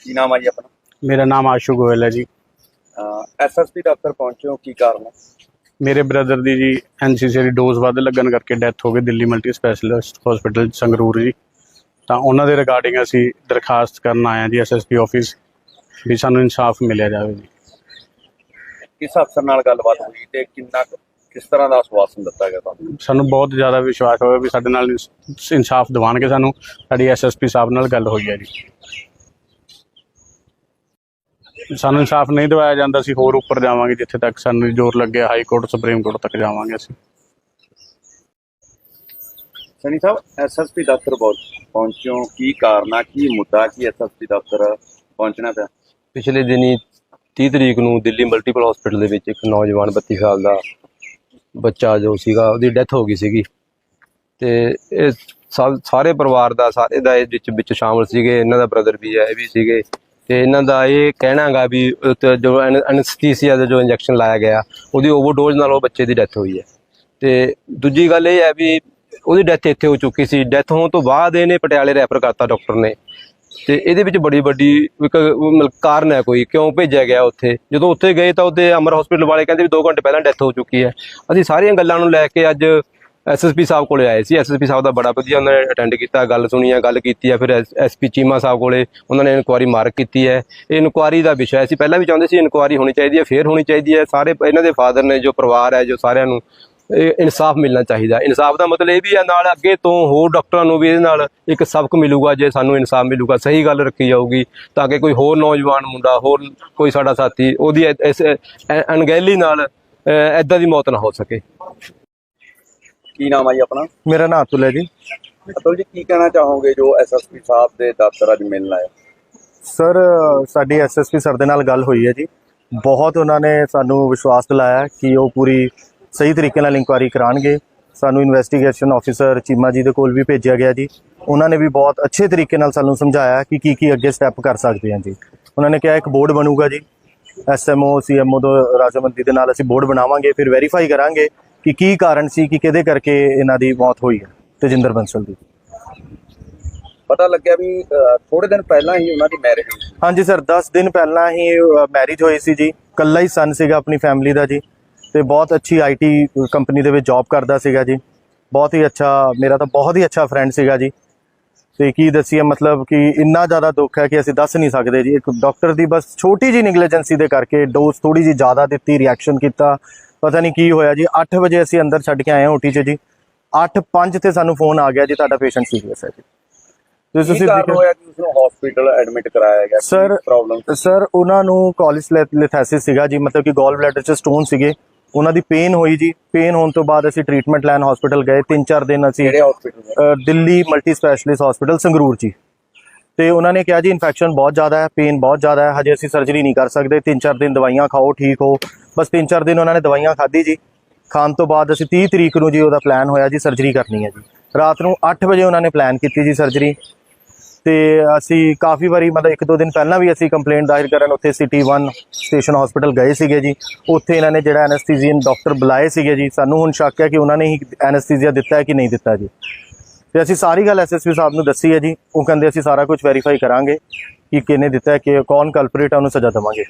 ਕੀ ਨਾਮ ਆ ਜੀ ਆਪਣਾ? ਮੇਰਾ ਨਾਮ ਆਸ਼ੂ ਗੋਇਲ ਹੈ ਜੀ। ਐਸਐਸਪੀ ਦਫ਼ਤਰ ਪਹੁੰਚੇ ਹੋ ਕੀ ਕਾਰਨ ਹੈ? ਮੇਰੇ ਬ੍ਰਦਰ ਦੀ ਜੀ ਐਨਸੀਸੀ ਦੀ ਡੋਜ਼ ਵੱਧ ਲੱਗਣ ਕਰਕੇ ਡੈਥ ਹੋ ਗਈ Delhi multi specialist hospital Sangrur ji. ਤਾਂ ਉਹਨਾਂ ਦੇ ਰਿਗਾਰਡਿੰਗ ਅਸੀਂ ਦਰਖਾਸਤ ਕਰਨ ਆਏ ਜੀ ਐਸਐਸਪੀ ਆਫਿਸ ਵੀ ਸਾਨੂੰ ਇਨਸਾਫ ਮਿਲਿਆ ਜਾਵੇ ਜੀ। ਕਿਸ ਅਫਸਰ ਨਾਲ ਗੱਲਬਾਤ ਹੋਈ ਤੇ ਕਿੰਨਾ ਕਿਸ ਤਰ੍ਹਾਂ ਦਾ ਆਸ਼ਵਾਸਨ ਦਿੱਤਾ ਗਿਆ ਤੁਹਾਨੂੰ? ਸਾਨੂੰ ਬਹੁਤ ਜ਼ਿਆਦਾ ਵਿਸ਼ਵਾਸ ਹੋਇਆ ਵੀ ਸਾਡੇ ਨਾਲ ਇਨਸ- ਇਨਸਾਫ ਦਿਵਾਉਣਗੇ ਸਾਨੂੰ। ਸਾਡੀ ਐਸਐਸਪੀ ਸਾਹਿਬ ਨਾਲ ਗੱਲ ਹੋਈ ਹੈ ਜੀ। ਸਾਨੂੰ ਇਨਸਾਫ ਨਹੀਂ ਦਿਵਾਇਆ ਜਾਂਦਾ ਅਸੀਂ ਹੋਰ ਉੱਪਰ ਜਾਵਾਂਗੇ ਜਿੱਥੇ ਤੱਕ ਸਾਨੂੰ ਜ਼ੋਰ ਲੱਗਿਆ ਹਾਈ ਕੋਰਟ ਸੁਪਰੀਮ ਕੋਰਟ ਤੱਕ ਜਾਵਾਂਗੇ ਅਸੀਂ। ਸਨੀ ਸਾਹਿਬ ਐਸਐਸਪੀ ਦਫ਼ਤਰ ਪਹੁੰਚ- ਪਹੁੰਚੇ ਹੋ ਕੀ ਕਾਰਨ ਕੀ ਮੁੱਦਾ ਕੀ ਐਸਐਸਪੀ ਦਫ਼ਤਰ ਪਹੁੰਚਣਾ ਪਿਆ? ਪਿਛਲੇ ਦਿਨੀ 30 ਤਰੀਕ ਨੂੰ ਦਿੱਲੀ ਮਲਟੀਪਲ ਹਸਪੀਟਲ ਦੇ ਵਿੱਚ ਇੱਕ ਨੌਜਵਾਨ 32 ਸਾਲ ਦਾ ਬੱਚਾ ਜੋ ਸੀਗਾ ਉਹਦੀ ਡੈਥ ਹੋ ਗਈ ਸੀਗੀ। ਤੇ ਇਹ ਸਾਰੇ ਪਰਿਵਾਰ ਦਾ ਸਾਰੇ ਦਾ ਇਹ ਵਿੱਚ ਵਿੱਚ ਸ਼ਾਮਲ ਸੀਗੇ ਇਹਨਾਂ ਦਾ ਬ੍ਰਦਰ ਵੀ ਹੈ ਇਹ ਵੀ ਸੀਗੇ। ਤੇ ਇਹਨਾਂ ਦਾ ਇਹ ਕਹਿਣਾਗਾ ਵੀ ਉੱਤੇ ਜੋ ਐਨਸਥੀਸੀਆ ਦਾ ਜੋ ਇੰਜੈਕਸ਼ਨ ਲਾਇਆ ਗਿਆ, ਉਹਦੀ ਓਵਰਡੋਜ਼ ਨਾਲ ਉਹ ਬੱਚੇ ਦੀ ਡੈਥ ਹੋਈ ਹੈ। ਤੇ ਦੂਜੀ ਗੱਲ ਇਹ ਹੈ ਵੀ ਉਹਦੀ ਡੈਥ ਇੱਥੇ ਹੋ ਚੁੱਕੀ ਸੀ। ਡੈਥ ਹੋਣ ਤੋਂ ਬਾਅਦ ਇਹਨੇ ਪਟਿਆਲੇ ਰੈਫਰ ਕਰਤਾ ਡਾਕਟਰ ਨੇ। ਤੇ ਇਹਦੇ ਵਿੱਚ ਬੜੀ ਵੱਡੀ ਮਤਲਬ ਕਾਰਨ ਹੈ ਕੋਈ, ਕਿਉਂ ਭੇਜਿਆ ਗਿਆ ਉੱਥੇ? ਜਦੋਂ ਉੱਥੇ ਗਏ ਤਾਂ ਉਹਦੇ ਅਮਰ ਹਸਪੀਟਲ ਵਾਲੇ ਕਹਿੰਦੇ ਵੀ 2 ਘੰਟੇ ਪਹਿਲਾਂ ਡੈਥ ਹੋ ਚੁੱਕੀ ਹੈ। ਅਸੀਂ ਸਾਰੀਆਂ ਗੱਲਾਂ ਨੂੰ ਲੈ ਕੇ ਅੱਜ ਐਸਐਸਪੀ ਸਾਹਿਬ ਕੋਲੇ ਆਏ ਸੀ। ਐਸਐਸਪੀ ਸਾਹਿਬ ਦਾ ਬੜਾ ਵਧੀਆ ਉਹਨਾਂ ਨੇ ਅਟੈਂਡ ਕੀਤਾ, ਗੱਲ ਸੁਣੀ ਹੈ ਗੱਲ ਕੀਤੀ ਹੈ ਫਿਰ ਐਸਪੀ ਚੀਮਾ ਸਾਹਿਬ ਕੋਲੇ ਉਹਨਾਂ ਨੇ ਇਨਕੁਆਰੀ ਮਾਰਕ ਕੀਤੀ ਹੈ। ਇਹ ਇਨਕੁਆਰੀ ਦਾ ਵਿਸ਼ਾ ਸੀ ਪਹਿਲਾਂ ਵੀ ਚਾਹੁੰਦੇ ਸੀ ਇਨਕੁਆਰੀ ਹੋਣੀ ਚਾਹੀਦੀ ਹੈ, ਫੇਰ ਹੋਣੀ ਚਾਹੀਦੀ ਹੈ। ਸਾਰੇ ਇਹਨਾਂ ਦੇ ਫਾਦਰ ਨੇ ਜੋ ਪਰਿਵਾਰ ਹੈ, ਜੋ ਸਾਰਿਆਂ ਨੂੰ ਇਹ ਇਨਸਾਫ ਮਿਲਣਾ ਚਾਹੀਦਾ ਇਨਸਾਫ ਦਾ ਮਤਲਬ ਇਹ ਵੀ ਹੈ, ਨਾਲ ਅੱਗੇ ਤੋਂ ਹੋਰ ਡਾਕਟਰਾਂ ਨੂੰ ਵੀ ਇਹਦੇ ਨਾਲ ਇੱਕ ਸਬਕ ਮਿਲੂਗਾ, ਜੇ ਸਾਨੂੰ ਇਨਸਾਫ ਮਿਲੂਗਾ, ਸਹੀ ਗੱਲ ਰੱਖੀ ਜਾਊਗੀ, ਤਾਂ ਕਿ ਕੋਈ ਹੋਰ ਨੌਜਵਾਨ ਮੁੰਡਾ, ਹੋਰ ਕੋਈ ਸਾਡਾ ਸਾਥੀ, ਉਹਦੀ ਇਸ ਅਣਗਹਿਲੀ ਨਾਲ ਐਦਾਂ ਦੀ ਮੌਤ ਨਾ ਹੋ ਸਕੇ। ਕੀ ਨਾਮ ਆ ਜੀ ਆਪਣਾ? ਮੇਰਾ ਨਾਮ ਅਤੁਲ ਹੈ ਜੀ। ਅਤੁਲ ਜੀ ਕੀ ਕਹਿਣਾ ਚਾਹੋਗੇ ਜੋ ਐਸਐਸਪੀ ਸਾਹਿਬ ਦੇ ਦਫ਼ਤਰ ਅੱਜ ਮਿਲਣ ਆਏ? ਸਰ ਸਾਡੀ ਐਸਐਸਪੀ ਸਰ ਦੇ ਨਾਲ ਗੱਲ ਹੋਈ ਹੈ ਜੀ। ਬਹੁਤ ਉਹਨਾਂ ਨੇ ਸਾਨੂੰ ਵਿਸ਼ਵਾਸ ਦਿਲਾਇਆ ਕਿ ਉਹ ਪੂਰੀ ਸਹੀ ਤਰੀਕੇ ਨਾਲ ਇਨਕੁਆਇਰੀ ਕਰਾਣਗੇ ਸਾਨੂੰ ਇਨਵੈਸਟੀਗੇਸ਼ਨ ਆਫੀਸਰ ਚੀਮਾ ਜੀ ਦੇ ਕੋਲ ਵੀ ਭੇਜਿਆ ਗਿਆ ਜੀ। ਉਹਨਾਂ ਨੇ ਵੀ ਬਹੁਤ ਅੱਛੇ ਤਰੀਕੇ ਨਾਲ ਸਾਨੂੰ ਸਮਝਾਇਆ ਕਿ ਕੀ ਕੀ ਅੱਗੇ ਸਟੈਪ ਕਰ ਸਕਦੇ ਹਾਂ ਜੀ। ਉਹਨਾਂ ਨੇ ਕਿਹਾ ਇੱਕ ਬੋਰਡ ਬਣੂਗਾ ਜੀ। ਐਸਐਮਓ ਸੀਐਮਓ ਤੋਂ ਰਾਜਮੰਤਰੀ ਦੇ ਨਾਲ ਅਸੀਂ ਬੋਰਡ ਬਣਾਵਾਂਗੇ ਫਿਰ ਵੈਰੀਫਾਈ ਕਰਾਂਗੇ। ਕਿ ਕੀ ਕਾਰਨ ਸੀ ਕਿ ਕਿਹਦੇ ਕਰਕੇ ਇਹਨਾਂ ਦੀ ਮੌਤ ਹੋਈ ਹੈ ਤੇਜਿੰਦਰ ਬੰਸਲ ਦੀ? ਪਤਾ ਲੱਗਿਆ ਵੀ ਥੋੜੇ ਦਿਨ ਪਹਿਲਾਂ ਹੀ ਉਹਨਾਂ ਦੀ ਮੈਰਿਜ ਹੋਈ ਹਾਂਜੀ ਸਰ 10 ਦਿਨ ਪਹਿਲਾਂ ਹੀ ਮੈਰਿਜ ਹੋਈ ਸੀ ਜੀ। ਕੱਲਾ ਹੀ ਸਨ ਸੀਗਾ ਆਪਣੀ ਫੈਮਿਲੀ ਦਾ ਜੀ ਤੇ ਬਹੁਤ ਅੱਛੀ ਆਈਟੀ ਕੰਪਨੀ ਦੇ ਵਿੱਚ ਜੌਬ ਕਰਦਾ ਸੀਗਾ ਜੀ। ਬਹੁਤ ਹੀ ਅੱਛਾ ਮੇਰਾ ਤਾਂ ਬਹੁਤ ਹੀ ਅੱਛਾ ਫਰੈਂਡ ਸੀਗਾ ਜੀ। ਤੇ ਕੀ ਦੱਸੀਏ ਮਤਲਬ ਕਿ ਇੰਨਾ ਜ਼ਿਆਦਾ ਦੁੱਖ ਹੈ ਕਿ ਅਸੀਂ ਦੱਸ ਨਹੀਂ ਸਕਦੇ ਜੀ। ਇੱਕ ਡਾਕਟਰ ਦੀ ਬਸ ਛੋਟੀ ਜੀ ਨੈਗਲੀਜੈਂਸੀ ਦੇ ਕਰਕੇ ਡੋਜ਼ ਥੋੜੀ ਜੀ ਜ਼ਿਆਦਾ ਦਿੱਤੀ ਰਿਐਕਸ਼ਨ ਕੀਤਾ। ਪਤਾ ਨਹੀਂ ਕੀ ਹੋਇਆ ਜੀ। 8 ਵਜੇ ਅਸੀਂ ਅੰਦਰ ਛੱਡ ਕੇ ਆਏ ਹਾਂ ਓਟੀ 'ਚ ਜੀ। 8:05 ਤੇ ਸਾਨੂੰ ਫੋਨ ਆ ਗਿਆ ਜੀ ਤੁਹਾਡਾ ਪੇਸ਼ੈਂਟ ਸੀਰੀਅਸ ਹੈ ਜੀ। ਕੀ ਤੁਸੀਂ ਕਾਰਨ ਹੋਇਆ ਕਿ ਉਸ ਨੂੰ ਹਸਪੀਟਲ ਐਡਮਿਟ ਕਰਾਇਆ ਗਿਆ? Sir, ਪ੍ਰੋਬਲਮ ਸਰ ਉਹਨਾਂ ਨੂੰ ਕੋਲਿਸਲੈਥੈਸਿਸ ਸੀਗਾ ਜੀ ਮਤਲਬ ਕਿ ਗੋਲ ਬਲੈਡਰ 'ਚ ਸਟੋਨ ਸੀਗੇ। ਉਹਨਾਂ ਦੀ ਪੇਨ ਹੋਈ ਜੀ। ਪੇਨ ਹੋਣ ਤੋਂ ਬਾਅਦ ਅਸੀਂ ਟ੍ਰੀਟਮੈਂਟ ਲੈਣ ਹਸਪੀਟਲ ਗਏ। 3-4 ਦਿਨ ਅਸੀਂ Delhi multi specialist hospital Sangrur ji ਤੇ ਉਹਨਾਂ ਨੇ ਕਿਹਾ ਜੀ ਇਨਫੈਕਸ਼ਨ ਬਹੁਤ ਜ਼ਿਆਦਾ ਹੈ ਪੇਨ ਬਹੁਤ ਜ਼ਿਆਦਾ ਹੈ, ਹਜੇ ਅਸੀਂ ਸਰਜਰੀ ਨਹੀਂ ਕਰ ਸਕਦੇ 3-4 ਦਿਨ ਦਵਾਈਆਂ ਖਾਓ, ਠੀਕ ਹੋ। ਬਸ 3-4 ਦਿਨ ਉਹਨਾਂ ਨੇ ਦਵਾਈਆਂ ਖਾਧੀ ਜੀ। ਖਾਣ ਤੋਂ ਬਾਅਦ ਅਸੀਂ 30 ਤਰੀਕ ਨੂੰ ਜੀ ਉਹਦਾ ਪਲਾਨ ਹੋਇਆ ਜੀ ਸਰਜਰੀ ਕਰਨੀ ਹੈ ਜੀ। ਰਾਤ ਨੂੰ 8 ਵਜੇ ਉਹਨਾਂ ਨੇ ਪਲਾਨ ਕੀਤੀ ਜੀ ਸਰਜਰੀ ਤੇ ਅਸੀਂ ਕਾਫੀ ਵਾਰੀ, ਮਤਲਬ ਇੱਕ ਦੋ ਦਿਨ ਪਹਿਲਾਂ ਵੀ ਅਸੀਂ ਕੰਪਲੇਂਟ ਦਾਇਰ ਕਰਨ ਉੱਥੇ ਸਿਟੀ 1 ਸਟੇਸ਼ਨ ਹਸਪੀਟਲ ਗਏ ਸੀਗੇ ਜੀ। ਉੱਥੇ ਇਹਨਾਂ ਨੇ ਜਿਹੜਾ ਐਨਸਥੀਸੀਅਨ ਡਾਕਟਰ ਬੁਲਾਏ ਸੀਗੇ ਜੀ। ਸਾਨੂੰ ਹੁਣ ਸ਼ੱਕ ਹੈ ਕਿ ਉਹਨਾਂ ਨੇ ਹੀ ਐਨਸਥੀਸੀਆ ਦਿੱਤਾ ਹੈ ਕਿ ਨਹੀਂ ਦਿੱਤਾ ਜੀ। ਤੇ ਅਸੀਂ ਸਾਰੀ ਗੱਲ ਐਸਐਸਪੀ ਸਾਹਿਬ ਨੂੰ ਦੱਸੀ ਹੈ ਜੀ। ਉਹ ਕਹਿੰਦੇ ਅਸੀਂ ਸਾਰਾ ਕੁਝ ਵੈਰੀਫਾਈ ਕਰਾਂਗੇ ਕਿ ਕਿਹਨੇ ਦਿੱਤਾ ਹੈ, ਕਿ ਕੌਣ ਕਲਪਰੇਟ ਹੈ, ਉਹਨੂੰ ਸਜ਼ਾ ਦੇਵਾਂਗੇ